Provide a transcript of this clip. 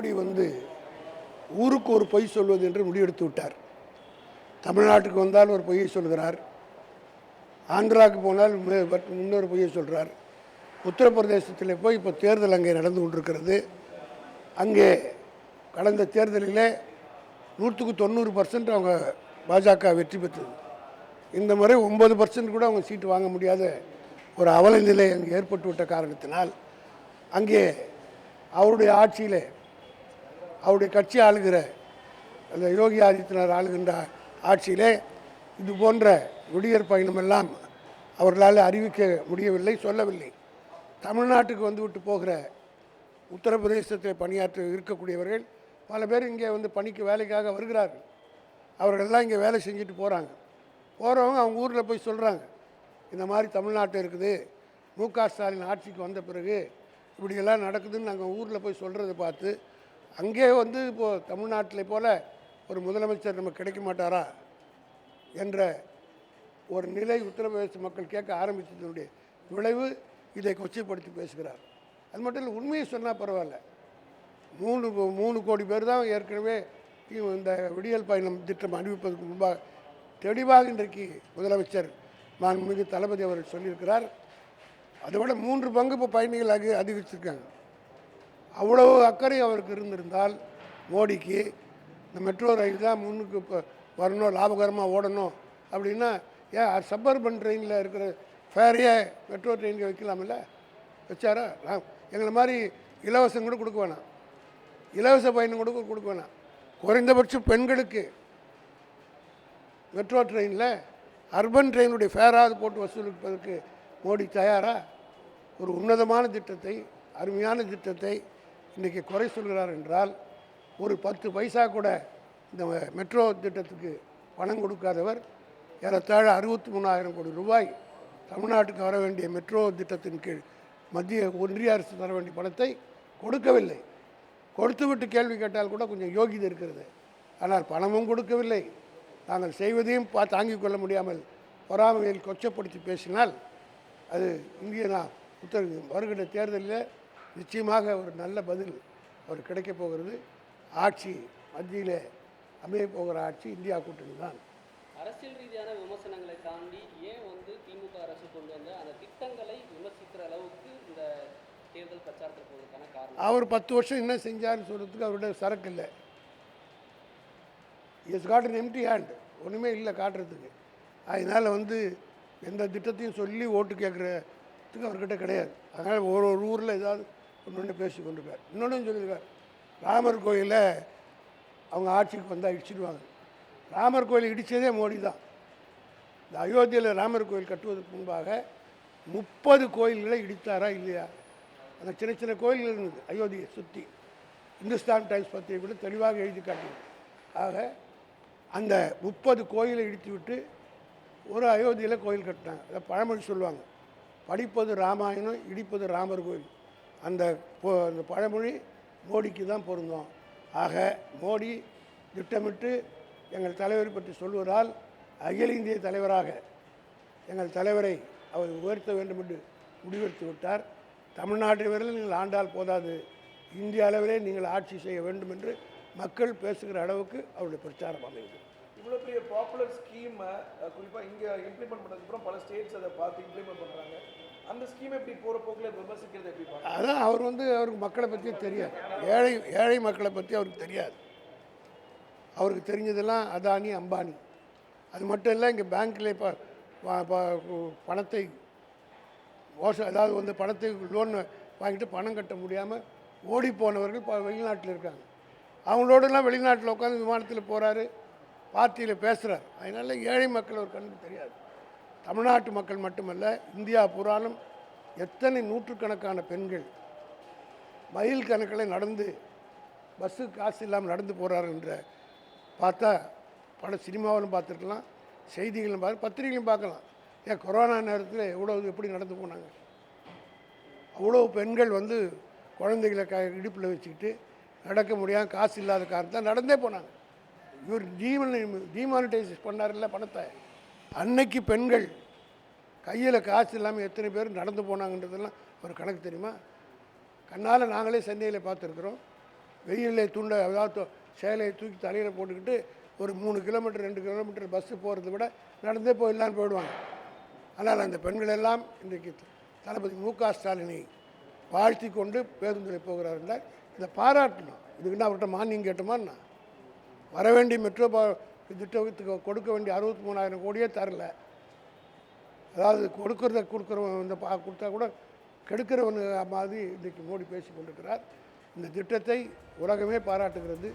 மோடி வந்து ஊருக்கு ஒரு பொய் சொல்வது என்று முடிவெடுத்து விட்டார். தமிழ்நாட்டுக்கு வந்தால் ஒரு பொய்யை சொல்கிறார். ஆந்திராவுக்கு போனால் இன்னொரு பொய்யை சொல்கிறார் உத்தரப்பிரதேசத்தில் போய் இப்போ தேர்தல் அங்கே நடந்து கொண்டிருக்கிறது. அங்கே கடந்த தேர்தலில் நூற்றுக்கு தொண்ணூறு பர்சன்ட் அவங்க பாஜக வெற்றி பெற்றது. இந்த முறை ஒன்பது பர்சன்ட் கூட அவங்க சீட்டு வாங்க முடியாத ஒரு அவல நிலை அங்கே ஏற்பட்டு விட்ட காரணத்தினால் அங்கே அவருடைய ஆட்சியில் அவருடைய கட்சி ஆளுகிற அந்த யோகி ஆதித்யநாத் ஆளுகின்ற ஆட்சியிலே இது போன்ற விடியற் பயணமெல்லாம் அவர்களால் அறிவிக்க முடியவில்லை சொல்லவில்லை. தமிழ்நாட்டுக்கு வந்துவிட்டு போகிற உத்தரப்பிரதேசத்தில் பணியாற்ற இருக்கக்கூடியவர்கள் பல பேர் இங்கே வந்து பணிக்கு வேலைக்காக வருகிறார்கள். அவர்கள்லாம் இங்கே வேலை செஞ்சுட்டு போகிறாங்க போகிறவங்க அவங்க ஊரில் போய் சொல்கிறாங்க இந்த மாதிரி தமிழ்நாட்டில் இருக்குது மு க ஸ்டாலின் ஆட்சிக்கு வந்த பிறகு இப்படியெல்லாம் நடக்குதுன்னு நாங்கள் ஊரில் போய் சொல்கிறத பார்த்து அங்கே வந்து இப்போது தமிழ்நாட்டில் போல ஒரு முதலமைச்சர் நமக்கு கிடைக்க மாட்டாரா என்ற ஒரு நிலை உத்தரப்பிரதேச மக்கள் கேட்க ஆரம்பித்ததனுடைய விளைவு இதை கொச்சைப்படுத்தி பேசுகிறார். அது மட்டும் இல்லை உண்மையை சொன்னால் பரவாயில்ல. மூணு மூணு கோடி பேர் தான் ஏற்கனவே இந்த விடியல் பயணம் திட்டம் அறிவிப்பதற்கு முன்பாக தெளிவாக இன்றைக்கு முதலமைச்சர் மாண்புமிகு தளபதி அவர்கள் சொல்லியிருக்கிறார். அதை விட மூன்று பங்கு இப்போ பயணிகள் அதி அதிகரிச்சிருக்காங்க. அவ்வளவு அக்கறை அவருக்கு இருந்திருந்தால் மோடிக்கு இந்த மெட்ரோ ரயில் தான் முன்னுக்கு இப்போ வரணும் லாபகரமாக ஓடணும் அப்படின்னா ஏன் சப்பர்பன் ட்ரெயினில் இருக்கிற ஃபேரையே மெட்ரோ ட்ரெயினுக்கு வைக்கலாமில்ல? வச்சாரா? நான் எங்களை மாதிரி இலவசம் கூட கொடுக்க வேணாம். இலவச பயணம் கூட கொடுக்க வேணாம். குறைந்தபட்சம் பெண்களுக்கு மெட்ரோ ட்ரெயினில் அர்பன் ட்ரெயினுடைய ஃபேராவது போட்டு வசூலிப்பதற்கு மோடி தயாராக ஒரு உன்னதமான திட்டத்தை அருமையான திட்டத்தை இன்றைக்கி குறை சொல்கிறார் என்றால் ஒரு பத்து பைசா கூட இந்த மெட்ரோ திட்டத்துக்கு பணம் கொடுக்காதவர் ஏறத்தாழ அறுபத்தி மூணாயிரம் கோடி ரூபாய் தமிழ்நாட்டுக்கு வர வேண்டிய மெட்ரோ திட்டத்தின் கீழ் மத்திய ஒன்றிய அரசு தர வேண்டிய பணத்தை கொடுக்கவில்லை. கொடுத்துவிட்டு கேள்வி கேட்டால் கூட கொஞ்சம் யோகிதை இருக்கிறது. ஆனால் பணமும் கொடுக்கவில்லை. நாங்கள் செய்வதையும் பா தாங்கிக் கொள்ள முடியாமல் பொறாமையில் கொச்சப்படுத்தி பேசினால் அது இந்திய நான் உத்தரவு வருகிற தேர்தலில் நிச்சயமாக ஒரு நல்ல பதில் அவர் கிடைக்கப் போகிறது. ஆட்சி மத்தியில் அமையப் போகிற ஆட்சி இந்தியா கூட்டணி தான். அரசியல் ரீதியான விமர்சனங்களை தாண்டி ஏன் வந்து திமுக அரசு கொண்டு வந்த அந்த திட்டங்களை விமர்சிக்கிற அளவுக்கு இந்த தேர்தல் பிரச்சாரத்தில் போவதற்கான காரணம்? அவர் பத்து வருஷம் என்ன செஞ்சாருன்னு சொல்கிறதுக்கு அவருடைய சரக்கு இல்லை. Is got an empty hand ஒன்றுமே இல்லை காட்டுறதுக்கு. அதனால் வந்து எந்த திட்டத்தையும் சொல்லி ஓட்டு கேட்குறதுக்கு அவர்கிட்ட கிடையாது. அதனால் ஒரு ஒரு ஊரில் ஏதாவது ஒன்று ஒன்று பேசி கொண்டிருக்கார். இன்னொன்று சொல்லியிருக்கார். ராமர் கோயிலில் அவங்க ஆட்சிக்கு வந்தால் இடிச்சிடுவாங்க. ராமர் கோயில் இடித்ததே மோடி தான். இந்த அயோத்தியில் ராமர் கோயில் கட்டுவதற்கு முன்பாக முப்பது கோயில்களை இடித்தாரா இல்லையா? அந்த சின்ன சின்ன கோயில்கள் இருந்தது அயோத்தியை சுற்றி இந்துஸ்தான் டைம்ஸ் பற்றி கூட தெளிவாக எழுதி காட்டியது ஆக அந்த முப்பது கோயிலை இடித்து விட்டு ஒரு அயோத்தியில் கோயில் கட்டினாங்க. அதை பழமொழி சொல்லுவாங்க. படிப்பது ராமாயணம் இடிப்பது ராமர் கோயில். அந்த பொ- அந்த பழமொழி மோடிக்கு தான் பொருந்தும். ஆக மோடி திட்டமிட்டு எங்கள் தலைவரை பற்றி சொல்வதால் அகில இந்திய தலைவராக எங்கள் தலைவரை அவர் உயர்த்த வேண்டும் என்று முடிவெடுத்து விட்டார். தமிழ்நாட்டு வரையில் நீங்கள் ஆண்டால் போதாது. இந்திய அளவிலே நீங்கள் ஆட்சி செய்ய வேண்டும் என்று மக்கள் பேசுகிற அளவுக்கு அவருடைய பிரச்சாரம் அமைந்தது. இவ்வளோ பெரிய பாப்புலர் ஸ்கீமை குறிப்பாக இங்கே இம்ப்ளிமெண்ட் பண்ணதுக்கப்புறம் பல ஸ்டேட்ஸ் அதை பார்த்து இம்ப்ளிமெண்ட் பண்ணுறாங்க அந்த ஸ்கீம் எப்படி போகிற போக்கில் விமர்சிக்கிறது எப்படி அதான் அவர் வந்து அவருக்கு மக்களை பற்றி தெரியாது. ஏழை ஏழை மக்களை பற்றி அவருக்கு தெரியாது. அவருக்கு தெரிஞ்சதெல்லாம் அதானி அம்பானி. அது மட்டும் இல்லை இங்கே பேங்க்கில் இப்போ பணத்தை மோசம் அதாவது வந்து பணத்தை லோன் வாங்கிட்டு பணம் கட்ட முடியாமல் ஓடி போனவர்கள் இப்போ வெளிநாட்டில் இருக்காங்க. அவங்களோடலாம் வெளிநாட்டில் உட்காந்து விமானத்தில் போகிறாரு பார்ட்டியில் பேசுகிறார் அதனால ஏழை மக்கள் ஒரு கண்ணுக்கு தெரியாது. தமிழ்நாட்டு மக்கள் மட்டுமல்ல இந்தியா புராணம் எத்தனை நூற்றுக்கணக்கான பெண்கள் மயில் கணக்கில் நடந்து பஸ்ஸு காசு இல்லாமல் நடந்து போகிறாருன்ற பார்த்தா பல சினிமாவிலும் பார்த்துருக்கலாம் செய்திகளும் பார்த்து பத்திரிகையும் பார்க்கலாம். ஏன் கொரோனா நேரத்தில் எவ்வளோ எப்படி நடந்து போனாங்க? அவ்வளோ பெண்கள் வந்து குழந்தைகளை க இடுப்பில் வச்சுக்கிட்டு நடக்க முடியாமல் காசு இல்லாத காரணத்தை நடந்தே போனாங்க. இவர் டீமன் டீமானிட்டைஸ் பண்ணார்ல பணத்தை. அன்னைக்கு பெண்கள் கையில் காசு இல்லாமல் எத்தனை பேர் நடந்து போனாங்கன்றதெல்லாம் ஒரு கணக்கு தெரியுமா? கண்ணால் நாங்களே சென்னையில் பார்த்துருக்குறோம். வெயிலில் துண்டை அதாவது சேலையை தூக்கி தலையில் போட்டுக்கிட்டு ஒரு மூணு கிலோமீட்டர் ரெண்டு கிலோமீட்டர் பஸ்ஸு போகிறத விட நடந்தே போயிடலான்னு போயிடுவாங்க. ஆனால் அந்த பெண்கள் எல்லாம் இன்றைக்கு தளபதி மு க ஸ்டாலினை வாழ்த்தி கொண்டு பேருந்தில் என்றால் இதை பாராட்டணும். இதுக்குன்னா அவர்கிட்ட மானியம் கேட்டோமான்னா வர வேண்டிய மெட்ரோ திட்டத்துக்கு கொடுக்க வேண்டிய அறுபத்தி மூணாயிரம் கோடியே தரல. அதாவது கொடுக்கறத கொடுக்குறவன் வந்து பா கொடுத்தா கூட கெடுக்கிறவன் மாதிரி இன்றைக்கு மோடி பேசி கொண்டிருக்கிறார். இந்த திட்டத்தை உலகமே பாராட்டுகிறது.